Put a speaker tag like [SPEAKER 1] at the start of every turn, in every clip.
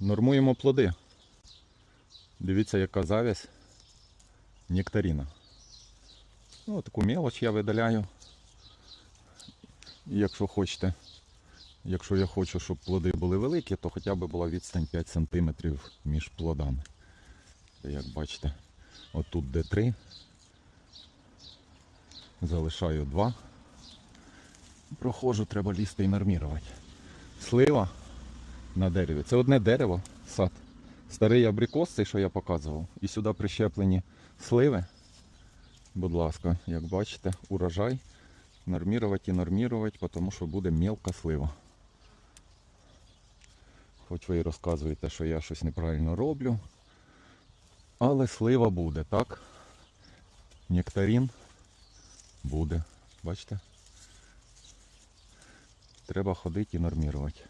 [SPEAKER 1] Нормуємо плоди. Дивіться, яка завязь нектаріна. Ну, таку мелоч я видаляю. Якщо хочете, якщо я хочу, щоб плоди були великі, то хоча б була відстань 5 см між плодами. Як бачите, отут де 3. Залишаю 2. Проходжу, треба лізти і нормірувати. Слива на дереві. Це одне дерево, сад. Старий абрикос, цей, що я показував. І сюди прищеплені сливи. Будь ласка, як бачите, урожай. Нормірувати і нормірувати, тому що буде мілка слива. Хоч ви і розказуєте, що я щось неправильно роблю. Але слива буде, так? Нектарин буде. Бачите? Треба ходити і нормірувати.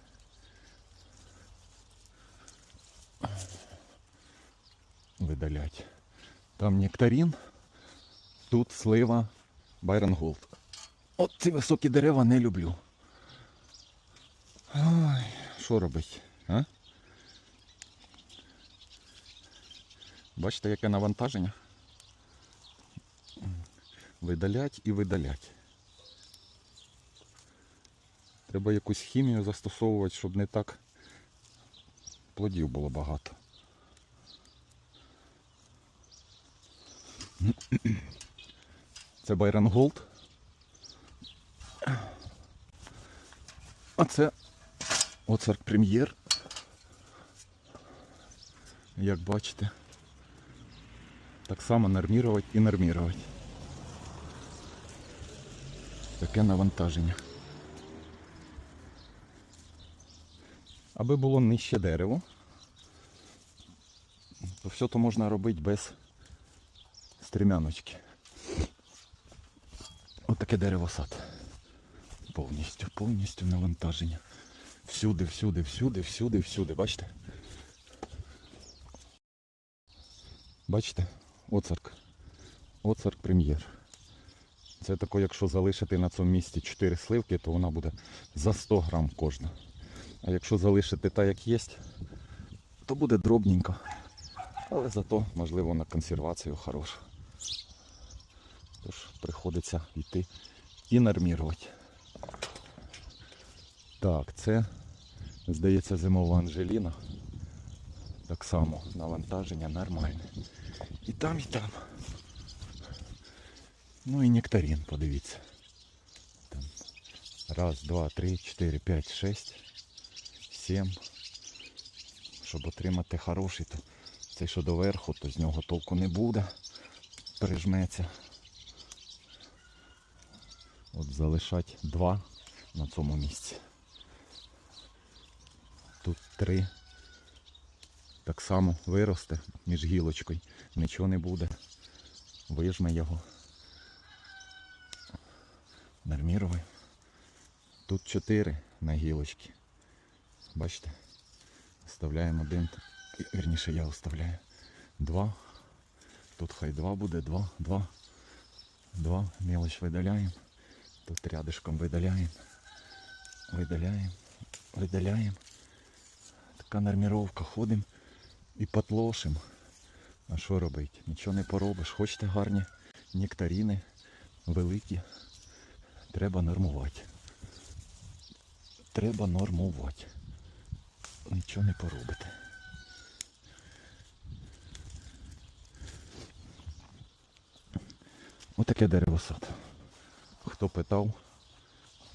[SPEAKER 1] Видалять. Там нектарин, тут слива Байрон Голд. От ці високі дерева не люблю. Ой, що робить? А? Бачите, яке навантаження? Видалять і видалять. Треба якусь хімію застосовувати, щоб не так плодів було багато. Це Байрон Голд. А це Оцарк Прем'єр. Як бачите, так само нормірувати і нормірувати. Таке навантаження. Аби було нижче дерево, то все то можна робити без стрімяночки. Ось таке дерево сад. Повністю, повністю навантаження. Всюди, всюди, всюди, всюди, всюди. Бачите? Бачите? Оцарк. Оцарк прем'єр. Це тако, якщо залишити на цьому місці 4 сливки, то вона буде за 100 грам кожна. А якщо залишити так, як є, то буде дробненько. Але зато, можливо, на консервацію хороша. Тож приходиться йти і нормірувати. Так, це, здається, зимова Анжеліна. Так само навантаження нормальне. І там, і там. Ну і нектарин, подивіться. Там. Раз, два, три, чотири, п'ять, шесть, сім. Щоб отримати хороший, то цей, що доверху, то з нього толку не буде. Прижметься. От залишать два на цьому місці. Тут три. Так само виросте між гілочкою. Нічого не буде. Вижме його. Нормірую. Тут чотири на гілочці. Бачите? Вставляємо один. Вірніше я оставляю. Два. Тут хай два буде, два, два. Два. Мелочь видаляємо. Тут рядышком видаляємо. Видаляємо. Видаляємо. Така норміровка. Ходимо і потлошим. А що робити? Нічого не поробиш. Хочете гарні нектаріни, великі. Треба нормувати. Треба нормувати. Нічого не поробите. Отаке деревосад. Хто питав,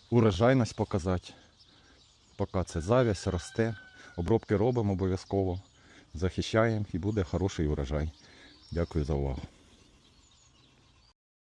[SPEAKER 1] урожайність показати. Поки це завязь, росте. Обробки робимо обов'язково. Захищаємо і буде хороший урожай. Дякую за увагу.